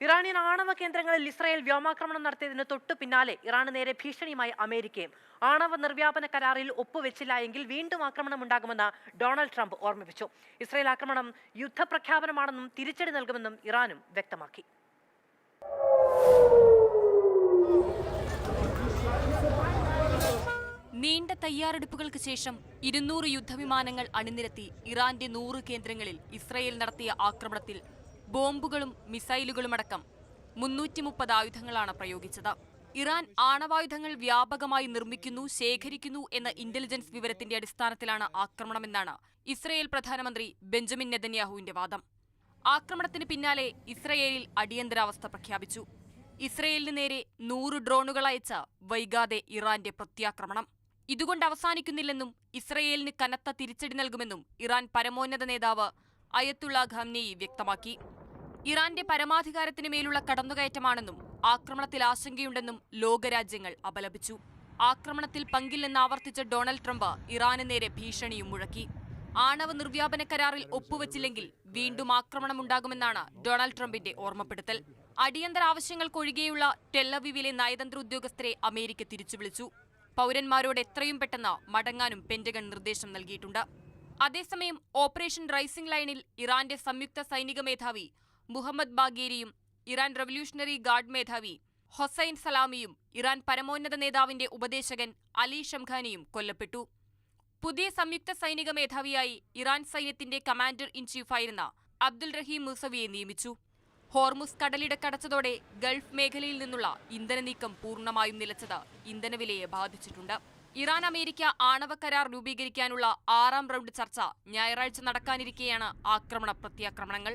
Iranian ആണവ കേന്ദ്രങ്ങളിൽ Israel വ്യോമാക്രമണം നടത്തിയതിന് തൊട്ടു പിന്നാലെ ഇറാന് നേരെ ഭീഷണിയുമായി അമേരിക്കയും ആണവ നിർവ്യാപന കരാറിൽ ഒപ്പുവെച്ചില്ല എങ്കിൽ വീണ്ടും ആക്രമണം ഉണ്ടാകുമെന്ന് ഡൊണാൾഡ് ട്രംപ് ഓർമ്മിപ്പിച്ചു. ഇസ്രായേൽ ആക്രമണം യുദ്ധപ്രഖ്യാപനമാണെന്നും തിരിച്ചടി നൽകുമെന്നും ഇറാനും വ്യക്തമാക്കി. നീണ്ട തയ്യാറെടുപ്പുകൾക്ക് ശേഷം ഇരുന്നൂറ് യുദ്ധവിമാനങ്ങൾ അണിനിരത്തി ഇറാന്റെ നൂറ് കേന്ദ്രങ്ങളിൽ ഇസ്രയേൽ നടത്തിയ ആക്രമണത്തിൽ ബോംബുകളും മിസൈലുകളുമടക്കം മുന്നൂറ്റി മുപ്പത് ആയുധങ്ങളാണ് പ്രയോഗിച്ചത്. ഇറാൻ ആണവായുധങ്ങൾ വ്യാപകമായി നിർമ്മിക്കുന്നു ശേഖരിക്കുന്നു എന്ന ഇന്റലിജൻസ് വിവരത്തിന്റെ അടിസ്ഥാനത്തിലാണ് ആക്രമണമെന്നാണ് ഇസ്രയേൽ പ്രധാനമന്ത്രി ബെഞ്ചമിൻ നെതന്യാഹുവിന്റെ വാദം. ആക്രമണത്തിന് പിന്നാലെ ഇസ്രയേലിൽ അടിയന്തരാവസ്ഥ പ്രഖ്യാപിച്ചു. ഇസ്രയേലിന് നേരെ നൂറ് ഡ്രോണുകൾ അയച്ച വൈകാതെ ഇറാന്റെ പ്രത്യാക്രമണം. ഇതുകൊണ്ട് അവസാനിക്കുന്നില്ലെന്നും ഇസ്രയേലിന് കനത്ത തിരിച്ചടി നൽകുമെന്നും ഇറാൻ പരമോന്നത നേതാവ് അയത്തുള്ള ഖാംനെയി വ്യക്തമാക്കി. ഇറാന്റെ പരമാധികാരത്തിന് മേലുള്ള കടന്നുകയറ്റമാണെന്നും ആക്രമണത്തിൽ ആശങ്കയുണ്ടെന്നും ലോകരാജ്യങ്ങൾ അപലപിച്ചു. ആക്രമണത്തിൽ പങ്കില്ലെന്ന് ആവർത്തിച്ച ഡൊണാൾഡ് ട്രംപ് ഇറാന് നേരെ ഭീഷണിയും മുഴക്കി. ആണവ നിർവ്യാപന കരാറിൽ ഒപ്പുവച്ചില്ലെങ്കിൽ വീണ്ടും ആക്രമണമുണ്ടാകുമെന്നാണ് ഡൊണാൾഡ് ട്രംപിന്റെ ഓർമ്മപ്പെടുത്തൽ. അടിയന്തര ആവശ്യങ്ങൾക്കൊഴികെയുള്ള ടെല്ലവിവിലെ നയതന്ത്ര ഉദ്യോഗസ്ഥരെ അമേരിക്ക തിരിച്ചുവിളിച്ചു പൗരന്മാരോട് എത്രയും പെട്ടെന്ന് മടങ്ങാനും പെന്റഗൺ നിർദ്ദേശം നൽകിയിട്ടുണ്ട്. അതേസമയം ഓപ്പറേഷൻ റൈസിംഗ് ലൈനിൽ ഇറാന്റെ സംയുക്ത സൈനിക മേധാവി മുഹമ്മദ് ബാഗേരിയും ഇറാൻ റവല്യൂഷണറി ഗാർഡ് മേധാവി ഹൊസൈൻ സലാമിയും ഇറാൻ പരമോന്നത നേതാവിന്റെ ഉപദേശകൻ അലി ഷംഖാനിയും കൊല്ലപ്പെട്ടു. പുതിയ സംയുക്ത സൈനിക മേധാവിയായി ഇറാൻ സൈന്യത്തിന്റെ കമാൻഡർ ഇൻ ചീഫായിരുന്ന അബ്ദുൽ റഹീം മുസവിയെ നിയമിച്ചു. ഹോർമുസ് കടലിടക്കടച്ചതോടെ ഗൾഫ് മേഖലയിൽ നിന്നുള്ള ഇന്ധന നീക്കം പൂർണമായും നിലച്ചത് ഇന്ധനവിലയെ ബാധിച്ചിട്ടുണ്ട്. ഇറാൻ അമേരിക്ക ആണവ കരാർ രൂപീകരിക്കാനുള്ള ആറാം റൗണ്ട് ചർച്ച ഞായറാഴ്ച നടക്കാനിരിക്കെയാണ് ആക്രമണ പ്രത്യാക്രമണങ്ങൾ.